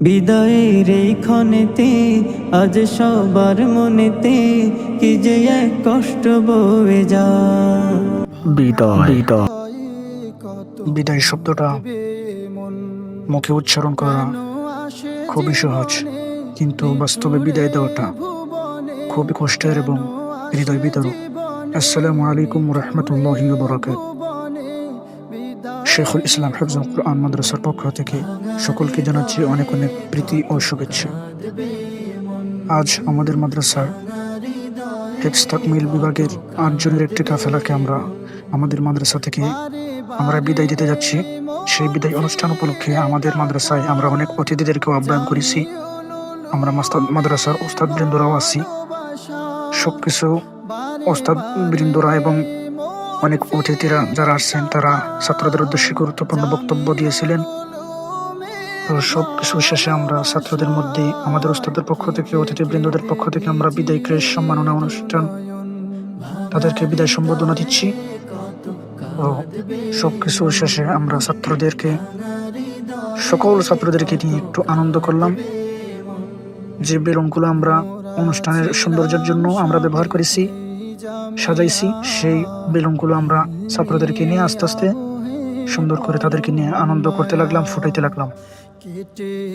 বিদায়ের এই ক্ষণেতে আজ সবার মনেতে কি যে এক কষ্ট বয়ে যা বিদায়। বিদায়। বিদায় শব্দটা মুখে উচ্চারণ করা খুবই সহজ কিন্তু বাস্তবে বিদায় দেওয়াটা খুবই কষ্টের এবং হৃদয় বিতরক আসসালামু আলাইকুম রহমতুল্লাহি বরাকাত শেখুল ইসলাম হেফজুল কোরআন মাদ্রাসার পক্ষ থেকে সকলকে জানাচ্ছি অনেক অনেক প্রীতি ও শুভেচ্ছা। আজ আমাদের মাদ্রাসার হেফস তাকমিল বিভাগের আটজনের একটি কাফেলাকে আমরা আমাদের মাদ্রাসা থেকে আমরা বিদায় দিতে যাচ্ছি। সেই বিদায় অনুষ্ঠান উপলক্ষে আমাদের মাদ্রাসায় আমরা অনেক অতিথিদেরকেও আহ্বান করেছি। আমরা মাদ্রাসার ওস্তাদ বৃন্দরাও আছি। সব কিছু ওস্তাদ বৃন্দরা এবং অনেক অতিথিরা যারা আসছেন, তারা ছাত্রদের উদ্দেশ্যে গুরুত্বপূর্ণ বক্তব্য দিয়েছিলেন। তো সব কিছু শেষে আমরা ছাত্রদের মধ্যে, আমাদের ওস্তাদের পক্ষ থেকে, অতিথিবৃন্দদের পক্ষ থেকে আমরা বিদায় ক্রেশ সম্মাননা অনুষ্ঠান তাদেরকে বিদায় সম্বোধনা দিচ্ছি। ও সব কিছু শেষে আমরা ছাত্রদেরকে, সকল ছাত্রদেরকে নিয়ে একটু আনন্দ করলাম। যে বেলুনগুলো আমরা অনুষ্ঠানের সৌন্দর্যের জন্য আমরা ব্যবহার করেছি সাজাইছি, সেই বেলুনগুলো আমরা ছাত্রদেরকে নিয়ে আস্তে আস্তে সুন্দর করে তাদেরকে নিয়ে আনন্দ করতে লাগলাম, ফুটাইতে লাগলাম।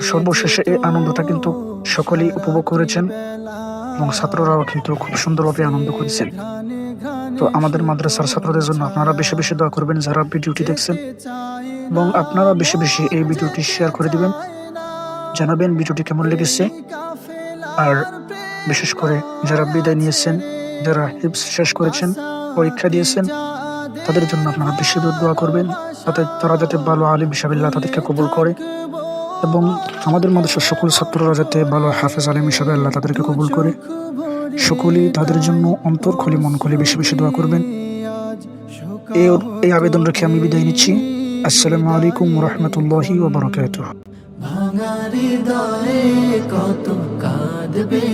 সর্বশেষে এই আনন্দটা কিন্তু সকলেই উপভোগ করেছেন এবং ছাত্ররাও কিন্তু খুব সুন্দরভাবে আনন্দ করেছেন। তো আমাদের মাদ্রাসার ছাত্রদের জন্য আপনারা বেশি বেশি দোয়া করবেন, যারা ভিডিওটি দেখছেন। এবং আপনারা বেশি বেশি এই ভিডিওটি শেয়ার করে দিবেন, জানাবেন ভিডিওটি কেমন লেগেছে। আর বিশেষ করে যারা বিদায় নিয়েছেন যারা হিপস শেষ করেছেন, পরীক্ষা দিয়েছেন, তাদের জন্য আপনারা বেশি দোয়া করবেন, যাতে তারা যাতে ভালো আলিম হিসাবিল্লাহ তাদেরকে কবুল করে এবং আমাদের মাদ্রাসার সকল ছাত্ররা যাতে ভালো হাফেজ আলিম হিসাবে আল্লাহ তাদেরকে কবুল করে। সকলেই তাদের জন্য অন্তর খুলে, মন খুলে বেশি বেশি দোয়া করবেন। এই এই আবেদন রেখে আমি বিদায় নিচ্ছি। আসসালামু আলাইকুম রহমতুল্লাহি ওবরাকাতুহ। ভাঙার হৃদয়ে কত কাঁদবে?